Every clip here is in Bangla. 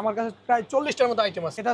আমার কাছে প্রায় চল্লিশটার মতো আইটেম আছে। এটা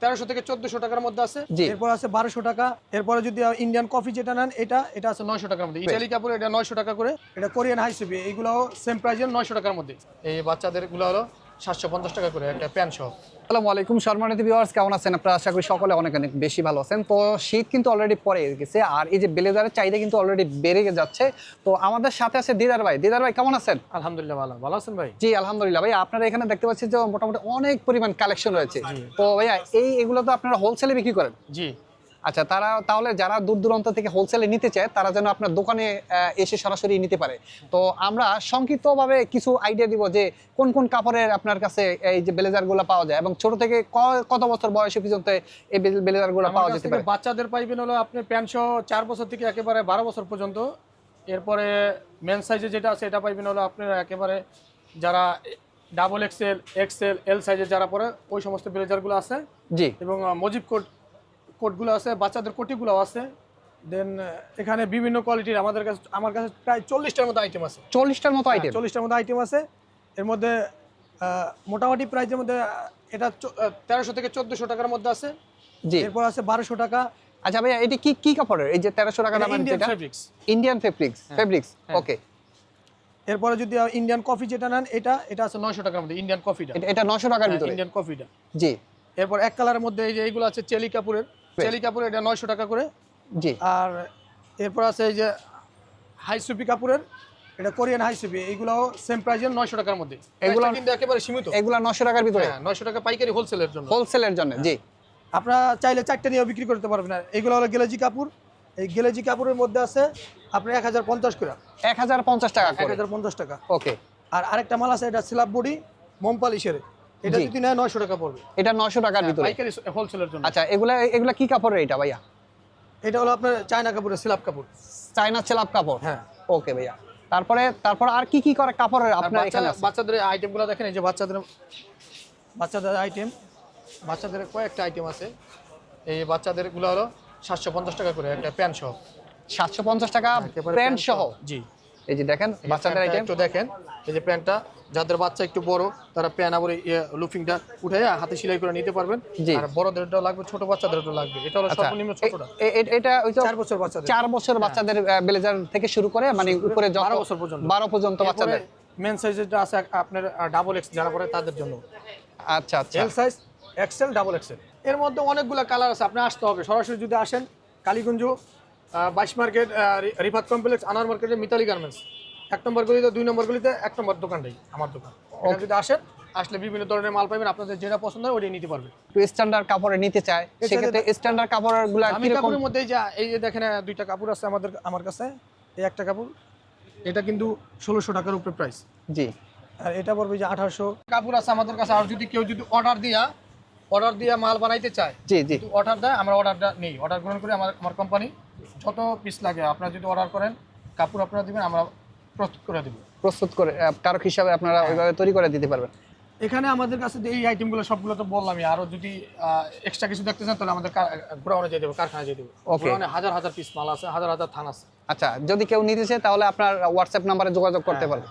তেরোশো থেকে চোদ্দশো টাকার মধ্যে আছে। এরপর আছে বারোশো টাকা। এরপরে যদি ইন্ডিয়ান কফি যেটা নেন এটা এটা আছে নয়শো টাকার মধ্যে। ইটালি কাপড় এটা নয়শো টাকা করে। এটা কোরিয়ান হাইসুবি এইগুলো সেম প্রাইজের নয়শো টাকার মধ্যে। এই বাচ্চাদেরগুলো হলো সাতশো পঞ্চাশ টাকা করে একটা প্যান্ট সহ আসসালামু আলাইকুম সম্মানিত ভিউয়ার্স কেমন আছেন আপনারা? আশা করি সকলে অনেক অনেক বেশি ভালো আছেন। তো শীত কিন্তু অলরেডি পরে গেছে আর এই যে ব্লেজারের চাহিদা কিন্তু অলরেডি বেড়ে যাচ্ছে। তো আমাদের সাথে আছে দিদার ভাই। দিদার ভাই কেমন আছেন? আলহামদুলিল্লাহ ভালো। ভালো আছেন ভাই? জি আলহামদুলিল্লাহ। ভাই আপনারা এখানে দেখতে পাচ্ছেন যে মোটামুটি অনেক পরিমাণ কালেকশন রয়েছে। তো ভাইয়া এই এগুলো তো আপনারা হোলসেলে বিক্রি করেন? জি। আচ্ছা তারা তাহলে যারা দূর দূরান্ত থেকে হোলসেলে নিতে চায় তারা যেন আপনার দোকানে এসে সরাসরি নিতে পারে। তো আমরা সংক্ষিপ্তভাবে কিছু আইডিয়া দিব যে কোন কোন কাপড়ের আপনার কাছে এই যে ব্লেজারগুলো পাওয়া যায় এবং ছোট থেকে কত বছর বয়সে পর্যন্ত এই ব্লেজারগুলো পাওয়া যেতে পারে? বাচ্চাদের পাইবেন হলো আপনি প্যান্ট সহ চার বছর থেকে একেবারে বারো বছর পর্যন্ত। এরপরে মেন সাইজে যেটা আছে এটা পাইবেন হলো আপনার একেবারে যারা ডাবল এক্সেল এক্সেল এল সাইজে যারা পরে ওই সমস্ত ব্লেজারগুলো আছে। জি। এবং মজিব কোট কোটগুলো আছে বাচ্চাদের কোটিগুলো আছে। দেন এখানে বিভিন্ন কোয়ালিটির আমাদের কাছে আমার কাছে প্রায় চল্লিশটার মতো আইটেম আছে। চল্লিশটার মতো আইটেম চল্লিশটার মতো আইটেম আছে। এর মধ্যে মোটামুটি প্রাইসের মধ্যে এটা তেরোশো থেকে চোদ্দশো টাকার মধ্যে আছে। জি। এরপর আছে বারোশো টাকা। আচ্ছা ভাইয়া এটি কি কি কাপড়ের? এই যে তেরোশো টাকা দামের ইন্ডিয়ান যেটা ফেব্রিক্স ইন্ডিয়ান ফেব্রিক্স ফেব্রিক্স হ্যাঁ। ওকে এরপরে যদি ইন্ডিয়ান কফি যেটা নেন এটা এটা আছে নয়শো টাকার মধ্যে ইন্ডিয়ান কফিটা এটা নশো টাকার ভিতরে? ইন্ডিয়ান কফিটা জি। এরপর এক কালারের মধ্যে এই যে এইগুলো আছে চেলি কাপুরের চেলি কাপুরের এটা নয়শো টাকা করে। জি। আর এরপর আছে এই যে হাইসুপি কাপুরের এটা কোরিয়ান হাইসুপি এইগুলো সেম প্রাইসের নয়শো টাকার মধ্যে। এগুলো- কিন্তু একেবারে সীমিত। এগুলা নশো টাকার ভিতরে। হ্যাঁ নয়শো টাকা পাইকারি হোলসেলের জন্য। হোলসেলের জন্য জি। আপনারা চাইলে চারটে নিয়েও বিক্রি করতে পারবেন। না এগুলো হলো গেলেজি কাপুর। এই গেলেজি কাপুরের মধ্যে আছে আপনার এক হাজার পঞ্চাশ করে। এক হাজার পঞ্চাশ টাকা এক করে হাজার পঞ্চাশ টাকা। ওকে। আর আরেকটা মাল আছে এটা সিলাপ বডি মোমপালিশের এটা। যদি নেয় নয়শো টাকা পড়বে। এটা নশো টাকার ভিতরে। পাইকারি হোলসেলের জন্য। আচ্ছা এগুলা এগুলা কি কাপড়ের এটা ভাইয়া? এটা হলো আপনার চায়না কাপড়ের সিলাপ কাপড়। চাইনা ছেলাপ কাপড়? হ্যাঁ। ওকে ভাইয়া। তারপরে তারপর আর কি কি করে কাপড়ের আপনার এখানে আছে? বাচ্চাদের আইটেমগুলো দেখেন এই যে বাচ্চাদের বাচ্চাদের আইটেম। বাচ্চাদের কয়েকটা আইটেম আছে। এই বাচ্চাদেরগুলো হলো সাতশো পঞ্চাশ টাকা করে একটা প্যান্ট সহ। সাতশো পঞ্চাশ টাকা প্যান্ট সহ জি। এই যে দেখেন বাচ্চাদের আইটেম একটু দেখেন এই যে প্যান্টটা যাদের বাচ্চা একটু বড় তারা প্যান আবার লুফিংটা উঠে হাতে সেলাই করে নিতে পারবেন। আর বড়দেরটা লাগবে ছোট বাচ্চাদেরটা লাগবে। এটা হলো আচ্ছা সর্বনিম্ন ছোটটা। এটা ওই তো চার বছর বাচ্চাদের। চার বছর বাচ্চাদের ব্লেজার থেকে শুরু করে মানে উপরে যত বারো বছর পর্যন্ত। বারো পর্যন্ত বাচ্চাদের। মেন সাইজেরটা আছে আপনার ডাবল এক্স যারা পরে তাদের জন্য। আচ্ছা আচ্ছা। L size XL double XL এর মধ্যে অনেকগুলো কালার আছে আপনি আসতে হবে। সরাসরি যদি আসেন কালীগঞ্জ বাইশ মার্কেট রিফাত কমপ্লেক্স আনার মার্কেটে মিতালি গার্মেন্টস। এক নম্বর গলিতে দুই নম্বর গলিতে এক নম্বর দোকানটাই আমার দোকান। এখানে যদি আসেন আসলে বিভিন্ন ধরনের মাল পাবেন আপনাদের যেটা পছন্দ হয় ওইটাই নিতে পারবেন একটু স্ট্যান্ডার্ড কাপড়ে নিতে চায় সেক্ষেত্রে স্ট্যান্ডার্ড কাপড়েরগুলা আমি কাপড়ের মধ্যে যে এই যে দেখেন দুইটা কাপড় আছে আমাদের আমার কাছে এই একটা কাপড় এটা কিন্তু ষোলোশো টাকার উপরে প্রাইস জি। আর এটা পড়বে যে আঠারোশো। কাপড় আছে আমাদের কাছে আর যদি কেউ যদি অর্ডার দিয়া অর্ডার দিয়া মাল বানাইতে চায় জি জি। অর্ডার দেয় আমরা অর্ডারটা নেই। অর্ডার গ্রহণ করে আমার আমার কোম্পানি যত পিস লাগে আপনারা যদি অর্ডার করেন কাপড় আপনারা দিবেন আমরা প্রস্তুত করে দেবো। প্রস্তুত করে কারক হিসাবে আপনারা হ্যাঁ। ওইভাবে তৈরি করে দিতে পারবেন। এখানে আমাদের কাছে এই আইটেমগুলো সবগুলো তো বললামই আরও যদি এক্সট্রা কিছু দেখতে চান তাহলে আমাদের গোড়াউনে যেতে হবে কারখানায় যেতে ওকে গোড়াউনে হাজার হাজার পিস মাল আছে হাজার হাজার থান আছে। আচ্ছা যদি কেউ নিতে চায় তাহলে আপনার হোয়াটসঅ্যাপ নাম্বারে যোগাযোগ করতে পারবেন পারবে।